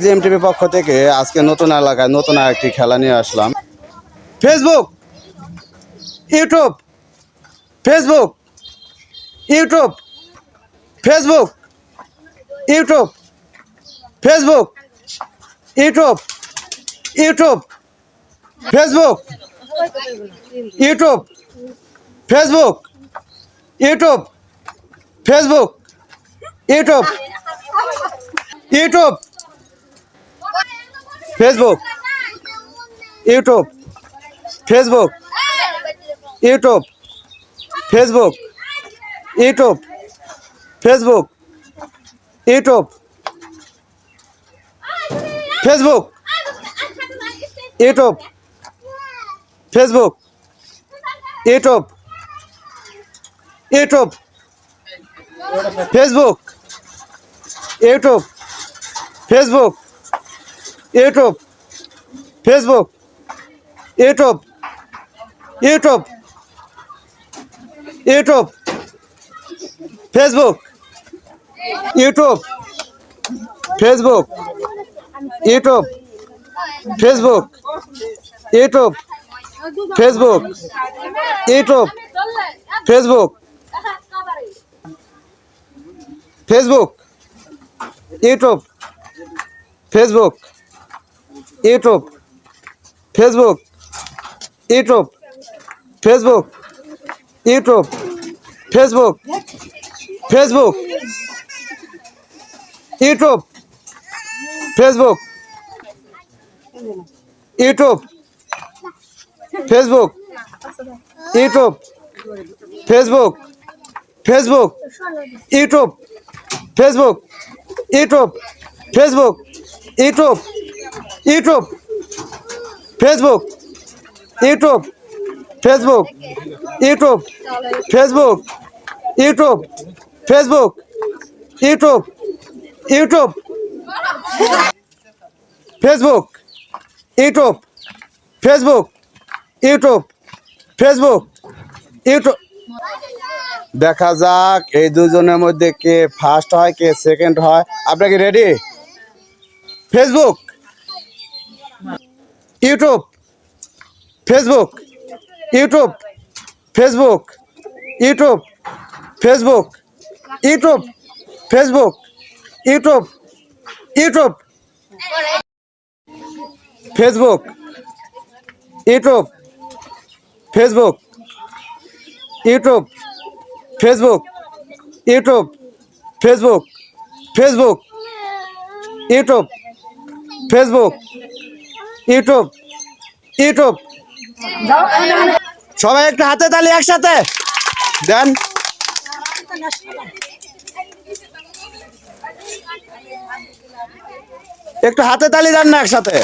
GM TV পক্ষ থেকে আজকে নতুন এলাকায় নতুন আরেকটি খেলা নিয়ে আসলাম। Facebook YouTube Facebook YouTube Facebook YouTube Facebook YouTube YouTube Facebook YouTube Facebook YouTube Facebook YouTube YouTube Facebook YouTube Facebook YouTube Facebook YouTube Facebook YouTube Facebook YouTube Facebook YouTube YouTube Facebook YouTube Facebook YouTube, Facebook, YouTube YouTube YouTube, Facebook YouTube Facebook YouTube Facebook YouTube Facebook YouTube, Facebook Facebook, YouTube, Facebook. YouTube, Facebook YouTube Facebook YouTube, Facebook Facebook, YouTube Facebook YouTube Facebook YouTube, Facebook Facebook, YouTube Facebook YouTube Facebook, YouTube YouTube, Facebook YouTube Facebook YouTube Facebook YouTube Facebook, YouTube YouTube, Facebook YouTube Facebook YouTube Facebook, YouTube. দেখা যাক, এই দুজনের মধ্যে কে first হয়, কে second হয়। আপনার কি ready Facebook. YouTube, Facebook YouTube Facebook YouTube Facebook YouTube Facebook, YouTube YouTube, Facebook YouTube Facebook YouTube Facebook YouTube, Facebook Facebook, YouTube, Facebook YouTube YouTube. সবাই একটু হাতে তালি একসাথে। দেন। একটু হাতে তালি দেন না একসাথে।